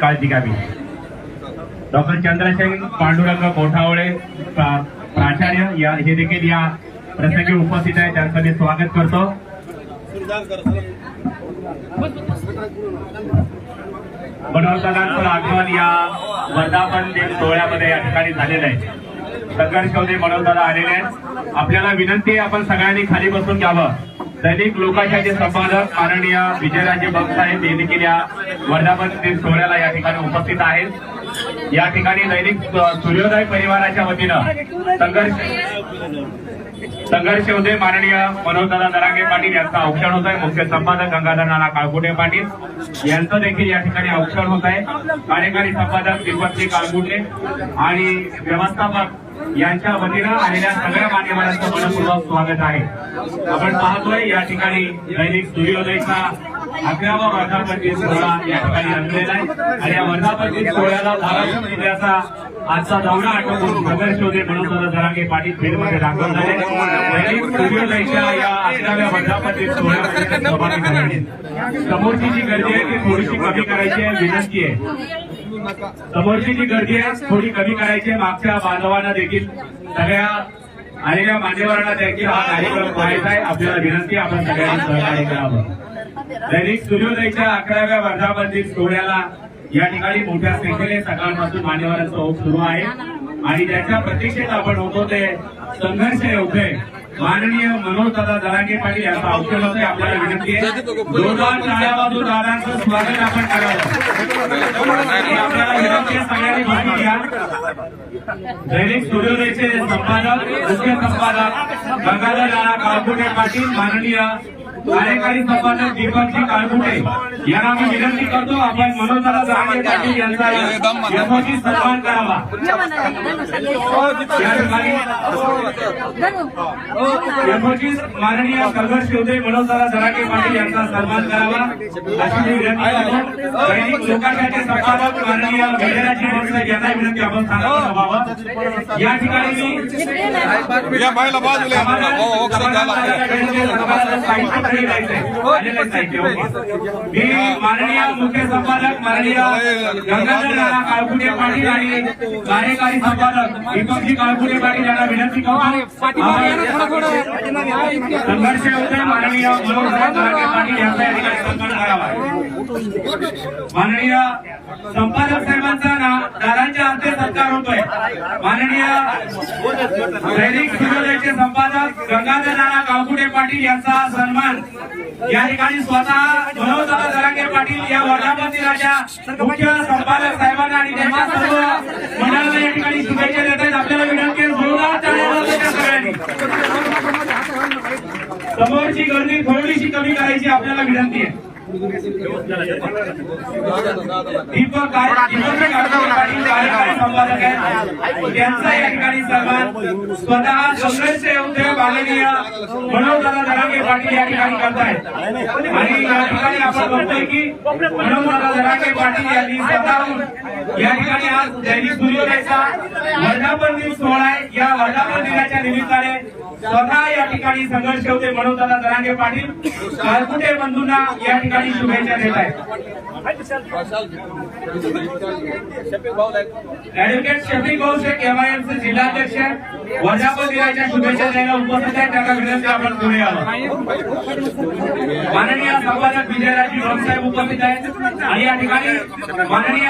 काळजी घ्यावी. डॉक्टर चंद्रशेखर पांडुरंग कोठावळे प्राचार्य या हे देखील या प्रसंगी उपस्थित आहे त्यांचं मी स्वागत करतो. मनोरंजनांचं आगमन या वर्धापन दिन सोहळ्यामध्ये या ठिकाणी झालेलं आहे. संघर्ष होते मनोरंजन आलेले आहेत. आपल्याला विनंती आपण सगळ्यांनी खाली बसून घ्यावं. दैनिक लोकाशाही संपादक माननीय विजयराजे बग यांनी केल्या देखील या वर्धापन दिन सोहळ्याला या ठिकाणी उपस्थित आहेत. या ठिकाणी दैनिक सूर्योदय परिवाराच्या वतीनं संघर्ष संघर्ष होते माननीय मनोजदादा दरांगे पाटील यांचा औक्षण होत आहे मुख्य संपादक गंगाधर नाना पाटील यांचं देखील या ठिकाणी औक्षण होत आहे कार्यकारी संपादक दीपकजी काळगुटे आणि व्यवस्थापक यांच्या वतीनं आलेल्या सगळ्या मान्यवरांचं मनपूर्वक स्वागत आहे. आपण पाहतोय या ठिकाणी दैनिक सूर्योदयचा अकरावा वर्धापन सोहळा या ठिकाणी रंगलेला आहे. आणि या वर्धापन सोहळ्याला धाराशिव जिल्ह्याचा आजचा दौरा आटोपून संघर्ष म्हणून जरांगे पाटील फेरमध्ये दाखल झाले दैनिक सूर्योदयच्या या अकराव्या वर्धापन सोहळ्यामध्ये सहभागी झाले समोरची जी गर्दी आहे ती थोडीशी कमी करायची आहे विनंती आहे. समोरची जी गर्दी आहे थोडी कमी करायची आहे. मागच्या बांधवांना देखील सगळ्या आलेल्या मान्यवरांना देखील हा कार्यक्रम पाहायचा आहे. आपल्याला विनंती आपण सगळ्यांनी सहकार्य करावं. दैनिक सूर्योदयच्या अकराव्या वर्धापनदिन सोहळ्याला या ठिकाणी मोठ्या संख्येने सकाळपासून मान्यवरांचा ओघ सुरू आहे. आणि ज्याच्या प्रतीक्षेत आपण होतो ते संघर्ष योग्य माननीय मनोज दादा जरांगे पाटील यांचा औषध होते आपल्याला विनंती आहे. जोरदार टाळ्या वाजून दादांचं स्वागत आपण करावं. आपल्याला विनंती सगळ्यांनी माहिती घ्या. दैनिक सूर्योदयचे संपादक मुख्य संपादक गंगाधर राणा काळकुटे पाटील माननीय कार्यकारी संपादक दीपकजी काळकुटे यांना मी विनंती करतो आपण मनोजदादा जरांगे पाटील यांचा यथोचित सन्मान करावा. या ठिकाणी यथोचित माननीय संघर्ष योद्धे मनोजदादा जरांगे पाटील यांचा सन्मान करावा. अशी मी विनंती करतो. दैनिक लोकांचे संपादक माननीय विजयराजे देसाई यांना विनंती आपण सांगत व्हावं या ठिकाणी मी या बायला बाजूला मी माननीय मुख्य संपादक माननीय गंगाधर नाना काळकुटे पाटील आणि कार्यकारी संपादक दीपकजी काळकुटे पाटील यांना विनंती करतो. संघर्ष होते माननीय पाटील यांचा या ठिकाणी करावा माननीय संपादक साहेबांचा ना दादांच्या हस्ते सत्कार होतोय. माननीय दैनिक सूर्योदयचे संपादक गंगाधर नाना काळकुटे पाटील यांचा सन्मान या ठिकाणी स्वतः मनोजदादा जरांगे पाटील या वर्धापन दिनाच्या मुख्य संपादक साहेबांना आणि त्यांच्या सर्व मंडळाला या ठिकाणी शुभेच्छा देत आहेत. आपल्याला विनंती सगळ्यांनी. समोरची गर्दी थोडीशी कमी करायची आपल्याला विनंती आहे. दीपक संपादक आहेत. त्यांचा या ठिकाणी सन्मान स्वतः संघर्ष योद्धे माननीय मनोजदादा जरांगे पाटील या ठिकाणी करतायत. आणि या ठिकाणी आपण बघतोय की मनोजदादा जरांगे पाटील यांनी स्वतःहून या ठिकाणी आज दैनिक सूर्योदयचा वर्धापन दिन सोहळा आहे. या वर्धापन दिनाच्या निमित्ताने स्वतः या ठिकाणी संघर्ष होते मनोजदादा जरांगे पाटील काळकुटे बंधूंना या ठिकाणी शुभेच्छा देत आहेत? ऍडव्होकेट शफीक भाऊ शेख एमआयएमचे जिल्हाध्यक्ष वर्धापन दिनाच्या शुभेच्छा द्यायला उपस्थित आहेत. त्यांना विनंती आपण पुढे यावं. माननीय संपादक विजयराजी साहेब उपस्थित आहेत. आणि या ठिकाणी माननीय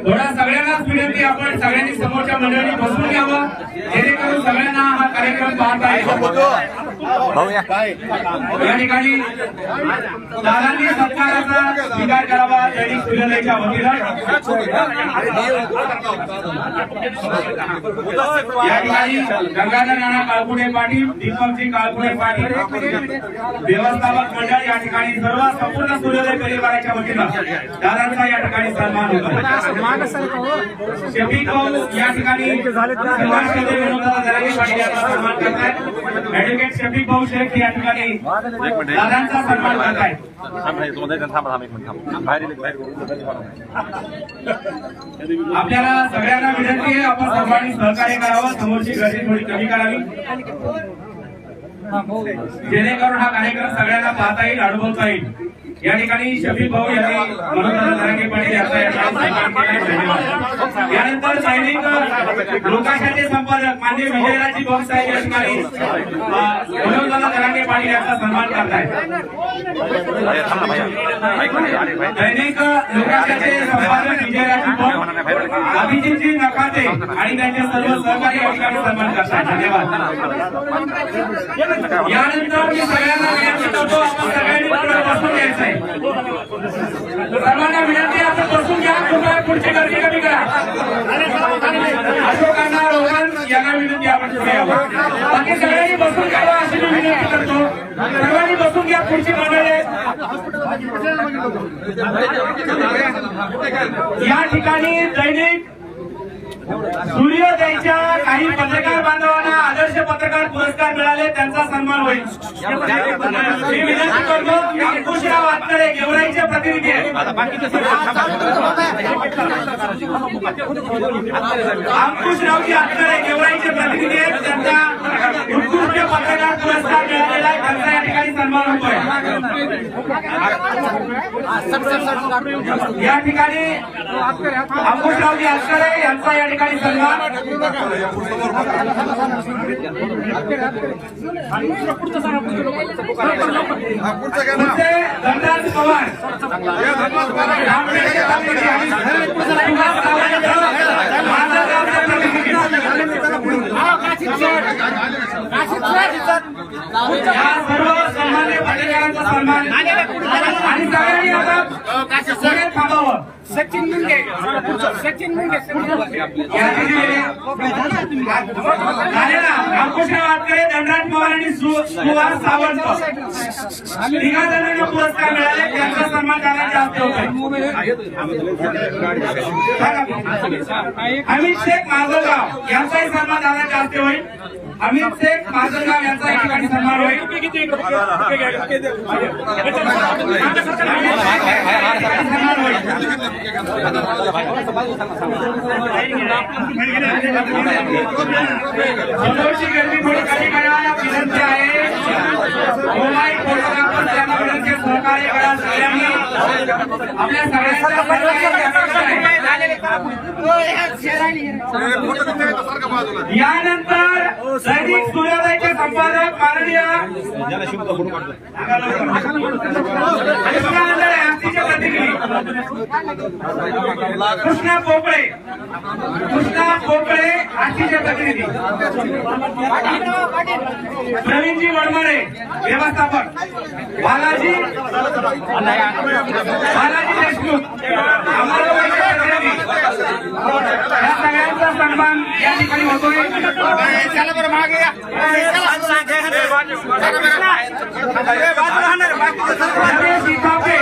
थोडा सगळ्यांनाच विनंती आपण सगळ्यांनी समोरच्या मंडळी बसून घ्यावं जेणेकरून सगळ्यांना हा कार्यक्रम पाहता येईल या ठिकाणी दादांनी सत्काराचा स्वीकार करावा दैनिक सूर्योदयच्या वतीनं. या ठिकाणी गंगाधर नाना काळपुणे पाटील दीपकजी काळपुणे पाटील व्यवस्थापक मंडळ या ठिकाणी सर्व संपूर्ण सूर्योदय परिवाराच्या वतीनं दादांचा या ठिकाणी सन्मान होतो. शफीक भाऊ या ठिकाणी सन्मान करतात शफीक भाऊ शेख या ठिकाणी दादांचा सन्मान करत थांब आपल्याला सगळ्यांना विनंती आहे आपण सर्वांनी सहकार्य करावं समोरची गर्दी थोडी कमी करावी. जेणेकरून हा कार्यक्रम सगळ्यांना पाहता येईल अनुभवता येईल. या ठिकाणी शफी भाऊ यांनी मनोरंजन धनंगे पाटील यांचा या ठिकाणी यानंतर सैनिक लोकाशाचे संपादक मान्य विजयराजी भाऊ साहेब या ठिकाणी अ, मनोरंजन पाटील यांचा सन्मान करतायत. भैया थांब दैनिक लोकांचे संपादक विजयराजी भाऊ अभिजितजी नकाते आणि त्यांचे सर्व सहकारी या ठिकाणी सन्मान करतात धन्यवाद. यानंतर मी सगळ्यांना विनंती करतो आपण सगळ्यांनी पुढे बसून घ्यायचंय सर्वांना विनंती आहे, बसून घ्या कृपया पुढची गर्दी कमी करा. अशोकांना रोहन यांना विनंती आपण बाकी सगळ्यांनी बसून घ्यावं अशी मी विनंती करतो. सर्वांनी बसून घ्या पुढची मंडळी आहेत. या ठिकाणी दैनिक सूर्योदयच्या काही पत्रकार बांधवांना आदर्श पत्रकार पुरस्कार मिळाले त्यांचा होईल. मी विनंती करतो अंकुशराव वातकडे गेवराईचे प्रतिनिधी आहेत. अंकुशरावजी आतकडे गेवराईचे प्रतिनिधी आहेत. त्यांचा उत्कृष्ट पत्रकार पुरस्कार मिळालेला आहे. त्यांचा या ठिकाणी सन्मान होतोय. या ठिकाणी अंकुशरावजी अस्करे यांचा या ठिकाणी सन्मान. पुढचे धनराज पवार रामटेकचे प्रतिनिधी आणि सुभाष सावंत, माजलगावचे प्रतिनिधी. या सर्व सन्मान्य पत्रकारांचा सन्मान. आणि सगळ्यांनी आता सगळे थांबावं. सचिन मुंडे. सचिन मुंडे वाटकरे धनराज पवार आणि सुहास सावंत. तिघा जणांना पुरस्कार मिळाले. त्यांचा सन्मान करण्याचे अमित शेख माजलगाव यांचाही सन्मान करण्याचे हस्ते होईल. अमित शेख माजलगाव यांचा या ठिकाणी सन्मान होईल. सन्मान होईल समोरची विनंती आहे मोबाईल फोटोग्राफर विनंती सहकार्य करा सगळ्यांनी आपल्या सगळ्यांचा यानंतर सैनिक सूर्योदयचे संपादक माननीय कृष्णा मंडळे आरतीचे प्रतिनिधी कृष्णा पोकळे कृष्णा पोकळे आरतीचे प्रतिनिधी प्रवीणजी वडमारे व्यवस्थापक बालाजी बालाजी देशमुख अंमलबजावणीचे प्रतिनिधी या सगळ्यांचा सन्मान या ठिकाणी होतोय. रमेश इथापे,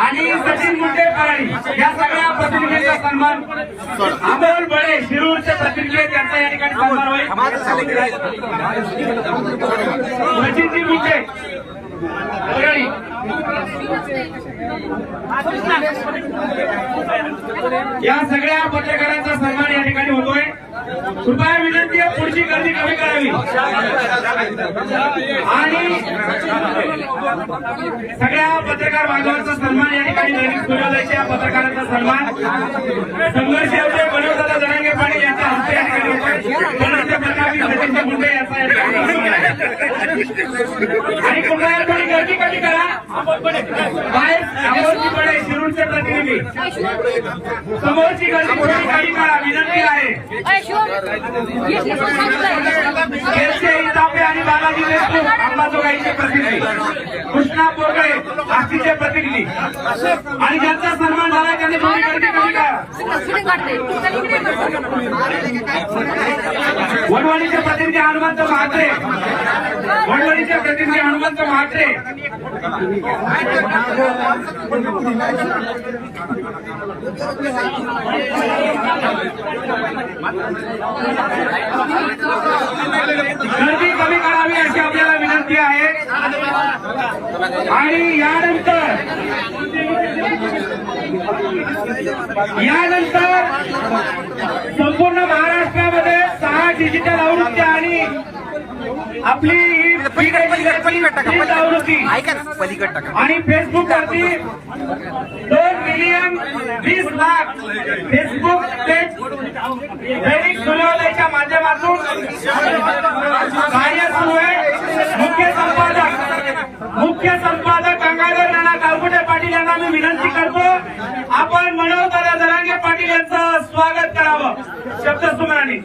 आणि सचिन मुंडे कराडी या सगळ्या प्रतिनिधींचा सन्मान. अमोल बळे शिरूरचे प्रतिनिधी त्यांचा या ठिकाणी सन्मान होईल. सचिनजी मुंडे कराडी. या सगळ्या पत्रकारांचा सन्मान या ठिकाणी होतोय. कृपया विनंती आहे पुढची गर्दी कमी करावी. आणि सगळ्या पत्रकार बांधवांचा सन्मान या ठिकाणी दैनिक सूर्योदयच्या पत्रकारांचा सन्मान. संघर्ष योद्धे बनवताना जरांगे पाणी यांचा हस्ते या ठिकाणी होतोय. पण अशा प्रकारची सचिन मुंडे यांचा या ठिकाणी. आणि कृपया थोडी गर्दी कधी करा बाहेर अमोलजी बडे शिरूरचे प्रतिनिधी समोरची गर्दी थोडी कमी करा विनंती आहे केरचे आणि बालाजी देशमुख अंबाजोगाईचे प्रतिनिधी कृष्णा पोरगळे आस्तीचे प्रतिनिधी आणि ज्यांचा सन्मान झाला त्यांनी थोडी गर्दी कमी करा वडवणीचे प्रतिनिधी हनुमंत महात्रे वडवणीचे प्रतिनिधी हनुमंत महात्रे. गर्दी कमी करावी अशी आपल्याला विनंती आहे. आणि यानंतर यानंतर संपूर्ण महाराष्ट्रामध्ये सहा डिजिटल आवृत्त्या आणि आपली पलीकडे टाका आणि फेसबुक वरती दोन मिलियन वीस लाख फेसबुक पेज दैनिक सूर्योदयच्या माध्यमातून कार्य सुरू आहे. मुख्य संपादक मुख्य संपादक गंगाधर नाना काळकुटे पाटील यांना मी विनंती करतो. आपण मनोहर जरांगे पाटील यांचं स्वागत करावं. शब्द सुमराने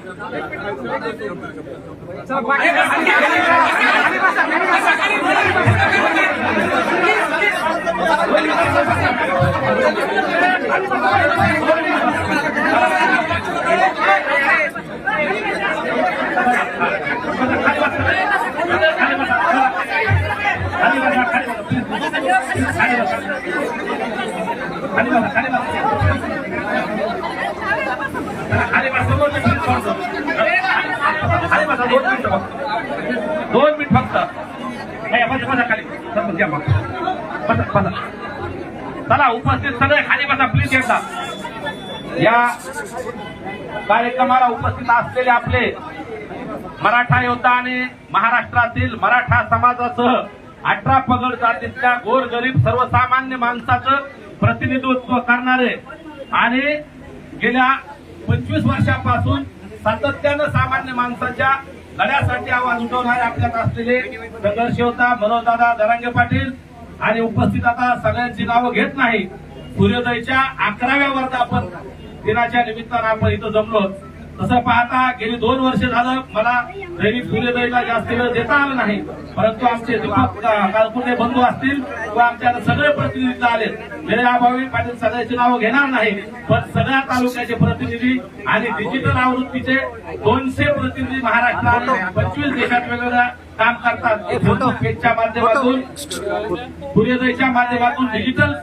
दोन मिनिट फक्त नाही, बसा, बसा खाली. बसा, या मग. बसा, चला उपस्थित सगळे खाली बसा प्लीज एकदा या कार्यक्रमाला उपस्थित असलेले आपले मराठा योद्धा आणि महाराष्ट्रातील मराठा समाजासह अठरा पगड जातीतल्या गोरगरीब सर्वसामान्य माणसाचं प्रतिनिधित्व करणारे आणि गेल्या पंचवीस वर्षापासून सातत्यानं सामान्य माणसाच्या लढ्यासाठी आवाज उठवणारे आपल्यात असलेले संघर्ष होता मनोजदादा दरांगे पाटील आणि उपस्थित आता सगळ्यांची नावं घेत नाही. सूर्योदयच्या अकराव्या वर्धापन दिनाच्या निमित्तानं आपण इथं जमलो. तसं पाहता गेली दोन वर्ष झालं मला रवी सूर्योदयला जास्त वेळ देता आला नाही. परंतु आमचे कालपुर्णे बंधू असतील किंवा आमच्या सगळे प्रतिनिधी आले. वेळेअभावी पाटील सगळ्याची नावं घेणार नाही पण सगळ्या तालुक्याचे प्रतिनिधी आणि डिजिटल आवृत्तीचे दोनशे प्रतिनिधी महाराष्ट्रात पंचवीस देशात वेगवेगळ्या काम करतात. पेजच्या माध्यमातून सूर्योदयच्या माध्यमातून डिजिटल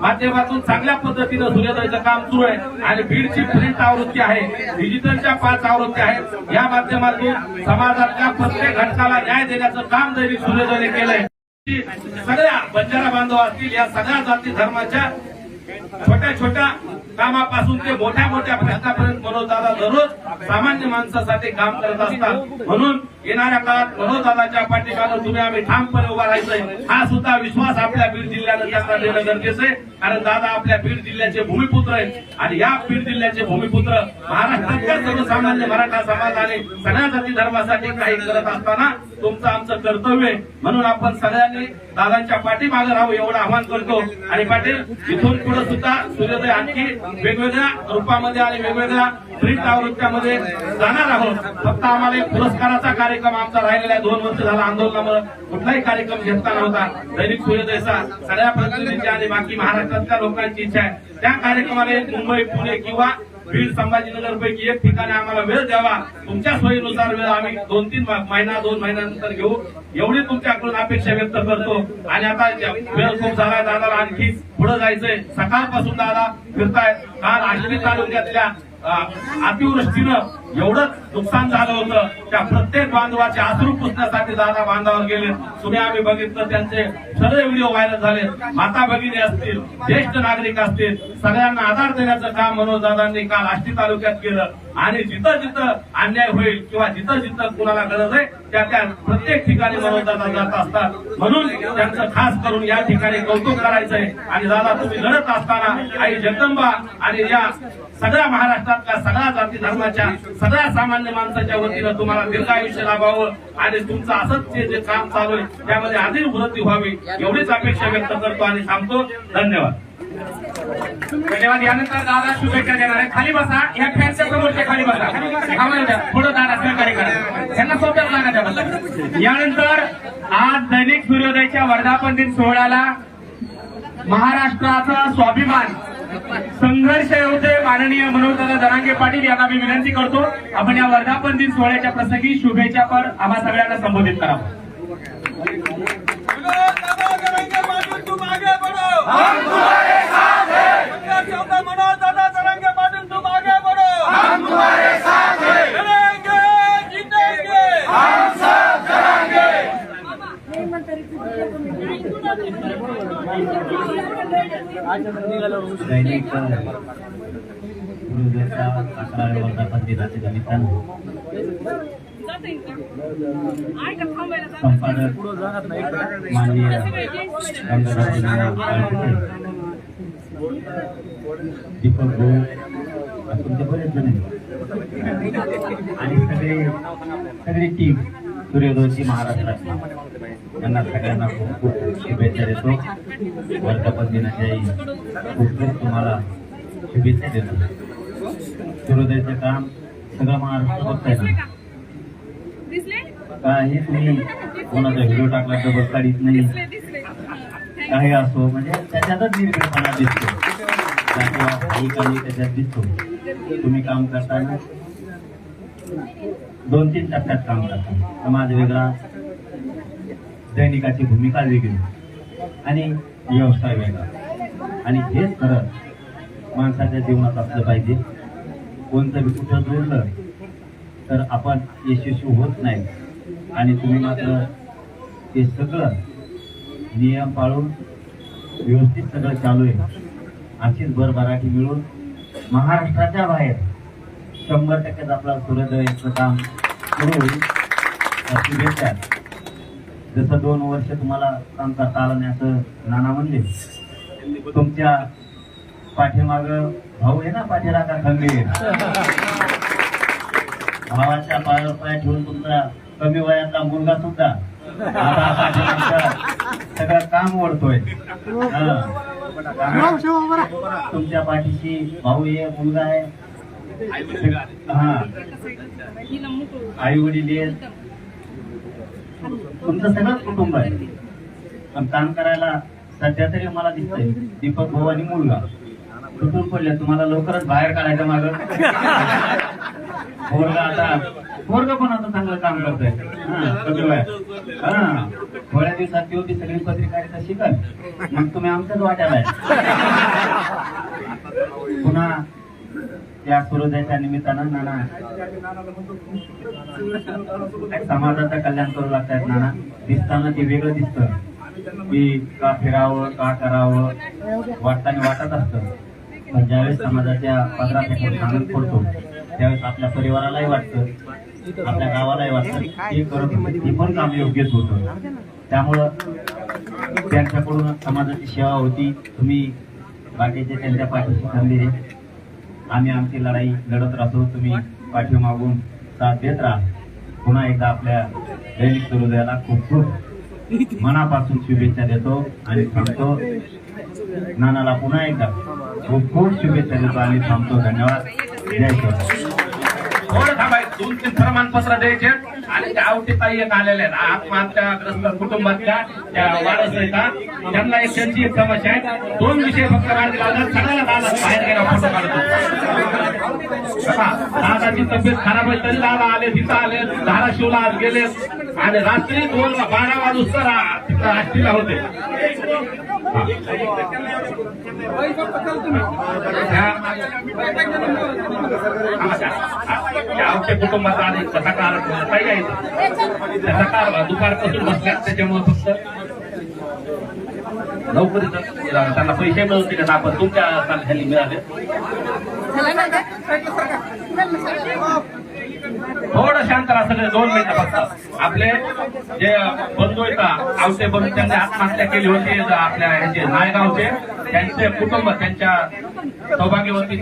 माध्यमातून चांगल्या पद्धतीनं सूर्योदयचं काम सुरू आहे. आणि बीडची प्रिंट आवृत्ती आहे. डिजिटलच्या पाच आवृत्ती आहेत. या माध्यमातून समाजातल्या प्रत्येक घटकाला न्याय देण्याचं काम दैनिक सूर्योदयने केलंय. सगळ्या बंजारा बांधव असतील या सगळ्या जाती धर्माच्या छोट्या छोट्या कामापासून ते मोठ्या मोठ्या प्रश्नापर्यंत मनोजदादा दररोज सामान्य माणसासाठी काम करत असतात. म्हणून येणाऱ्या काळात मनोजदादाच्या पाठीमागं तुम्ही आम्ही ठामपणे उभा राहायचंय. हा सुद्धा विश्वास आपल्या बीड जिल्ह्यानं त्यांना देणं गरजेचं आहे कारण दादा आपल्या बीड जिल्ह्याचे भूमिपुत्र आहेत. आणि या बीड जिल्ह्याचे भूमिपुत्र महाराष्ट्रातल्या सर्वसामान्य मराठा समाजाने सगळ्या जाती धर्मासाठी काही करत असताना तुमचं आमचं कर्तव्य आहे. म्हणून आपण सगळ्यांनी दादांच्या पाठीमागे राहू एवढं आव्हान करतो. आणि पाटील इथून पुढे सुद्धा सूर्योदय आणखी वेगवेगळ्या रूपामध्ये आणि वेगवेगळ्या प्रिंट आवृत्त्यामध्ये जाणार आहोत. फक्त आम्हाला एक पुरस्काराचा कार्यक्रम आमचा राहिलेला आहे. दोन वर्ष झाला आंदोलनामुळे कुठलाही कार्यक्रम घेतला नव्हता. दैनिक सूर्योदयचा सगळ्या प्रतिनिधींची आणि बाकी महाराष्ट्रातल्या लोकांची इच्छा आहे. त्या कार्यक्रमाला मुंबई पुणे किंवा बीड संभाजीनगर पैकी एक ठिकाणी आम्हाला वेळ द्यावा. तुमच्या सोयीनुसार वेळ आम्ही दोन तीन महिना दोन महिन्यानंतर घेऊ. एवढी तुमच्याकडून अपेक्षा व्यक्त करतो. आणि आता वेळ खूप झाला दादाला आणखी पुढे जायचंय. सकाळपासून दादा फिरताय. काल आष्टी तालुक्यातल्या अतिवृष्टीनं एवढं नुकसान झालं होतं. त्या प्रत्येक बांधवाचे अश्रू पुसण्यासाठी दादा बांधावर गेले. तुम्ही आम्ही बघितलं त्यांचे सगळे व्हिडिओ व्हायरल झाले. माता भगिनी असतील ज्येष्ठ नागरिक असतील सगळ्यांना आधार देण्याचं काम मनोजदादांनी काल आष्टी तालुक्यात केलं. आणि जिथं जिथं अन्याय होईल किंवा जिथं जिथं कुणाला गरज आहे त्या त्या प्रत्येक ठिकाणी मनोजदादा जात असतात. म्हणून त्यांचं खास करून या ठिकाणी कौतुक करायचंय. आणि दादा तुम्ही लढत असताना आई जगदंबा आणि या सगळ्या महाराष्ट्रातल्या सगळ्या जाती धर्माच्या सगळ्या सामान्य माणसाच्या वतीनं तुम्हाला दीर्घ आयुष्य लाभावं आणि तुमचं असंच जे जे काम चालू आहे त्यामध्ये अधिक वृद्धी व्हावी एवढीच अपेक्षा व्यक्त करतो आणि सांगतो धन्यवाद. धन्यवाद. यानंतर दादा शुभेच्छा देणार आहे खाली बसा. या फॅनच्या समोरच्या खाली बसा. आम्हाला द्या पुढे दादा सहकार्य करा. त्यांना सोप्यात जागा द्या यानंतर आज दैनिक सूर्योदयच्या वर्धापन दिन सोहळ्याला महाराष्ट्राचा स्वाभिमान संघर्ष योद्धे माननीय मनोजदादा दरांगे पाटील यांना मी विनंती करतो आपण या वर्धापन दिन सोहळ्याच्या प्रसंगी शुभेच्छा पर आम्हा सगळ्यांना संबोधित करावं. तुम आगे बढ़ो हम तुम्हारे साथ मनोज दादा तरंगे पाटिल तुम आगे बढ़ो दैनिक गुरुदेवचा वर्धापन दिनाच्या निमित्तानं संपादक माननीय दीपक भाऊ आणि तुमचे बरेच जण आणि सगळे सगळी टीम सूर्योदयची महाराष्ट्राची यांना सगळ्यांना खूप खूप शुभेच्छा देतो. वर्धापन दिनाच्याही खूप खूप तुम्हाला शुभेच्छा देतो. सूर्योदयचं काम सगळं महाराष्ट्र बघताय ना? काही तुम्ही कोणाचा व्हिडिओ टाकला तर बघताडीच नाही. काही असो म्हणजे त्याच्यातच निर्भीडपणा दिसतो. काही काही त्याच्यात दिसतो. तुम्ही काम करताना दोन तीन टप्प्यात काम करता. समाज वेगळा दैनिकाची भूमिका वेगळी. आणि व्यवसाय वेगळा. आणि हेच खरं माणसाच्या जीवनात असलं पाहिजे. कोणतं बी कुठं जोडलं तर आपण यशस्वी होत नाही. आणि तुम्ही मात्र ते सगळं नियम पाळून व्यवस्थित सगळं चालू आहे. अशीच भरभराटी मिळून महाराष्ट्राच्या बाहेर शंभर टक्क्यात आपला सूर्योदयाचं काम सुरू होईल. शुभेच्छा जसं दोन वर्ष तुम्हाला काम करता आलं नाही असं नाना म्हणले तुमच्या पाठीमाग भाऊ आहे ना पाठीराखा खंबीर भावाच्या पायावर पाय ठेवून तुमचा कमी वयातला मुलगा सुद्धा आता पाठीमागचं सगळं काम ओढतोय. हा. तुमच्या पाठीशी भाऊ आहे मुलगा आहे. हा. आई वडील आहेत. तुमचं सगळंच कुटुंब आहे. पण काम करायला सध्या तरी मला दिसतंय दीपक भाऊ आणि मुलगा. तुटून पडले तुम्हाला लवकरच बाहेर काढायचं माग. पोरगा आता पोरगा पण आता चांगलं काम करतोय. हा, थोड्या दिवसात ती होती सगळी पत्रकारिता शिकल. मग तुम्ही आमच्याच वाट्याला आहे. पुन्हा या सूर्योदयाच्या निमित्तानं नाना काय समाजाचं कल्याण करू लागतात नाना. दिसताना ते वेगळं दिसतं. की का फिरावं का करावं वाटताना वाटत असतं. पण ज्यावेळेस समाजाच्या पदरापेक्षा आनंद पडतो त्यावेळेस आपल्या परिवारालाही वाटतं आपल्या गावालाही वाटतं हे करत ते पण काम योग्यच होतं. त्यामुळं त्यांच्याकडून समाजाची सेवा होती. तुम्ही बाकीचे त्यांच्या पाठीशी खंबीर आम्ही आमची लढाई लढत राहतो. तुम्ही पाठीमागून साथ देत राहा. पुन्हा एकदा आपल्या दैनिक सुरुदयाला खूप खूप मनापासून शुभेच्छा देतो आणि थांबतो. नानाला पुन्हा एकदा खूप खूप शुभेच्छा देतो आणि थांबतो. धन्यवाद. जय शिवराय थांबायचं? दोन तीन प्रमाणपत्र द्यायचे. आणि त्या आवटी एक आलेल्या आहेत. आत्महत्याग्रस्त कुटुंबातल्या त्या वारस येतात त्यांना एक त्यांची एक समस्या आहे. दोन विषय फक्त काढले लावतात सगळ्याला दादा बाहेर गेला फोटो काढतो. दादाची तब्येत खराब आहे तरी दादा आले तिथं आले धाराशिवला आज गेले आणि रात्री दोन बारा वाजूचा तिथं आष्टीला होते. आमच्या कुटुंबाचा आणि कथाकार काही आहे. सकाळ दुपारपासून बसल्यात त्याच्यामुळे फक्त नोकरी त्यांना पैसे मिळवते का आपण तुमच्या खाली मिळाले. थोडं शांत राहा दोन मिनिटं फक्त. आपले जे बंधू येतात का, आवते बंधू त्यांनी आत्महत्या केली होती आपल्या ह्याचे नायगावचे त्यांचे कुटुंब त्यांच्या सौभाग्यवती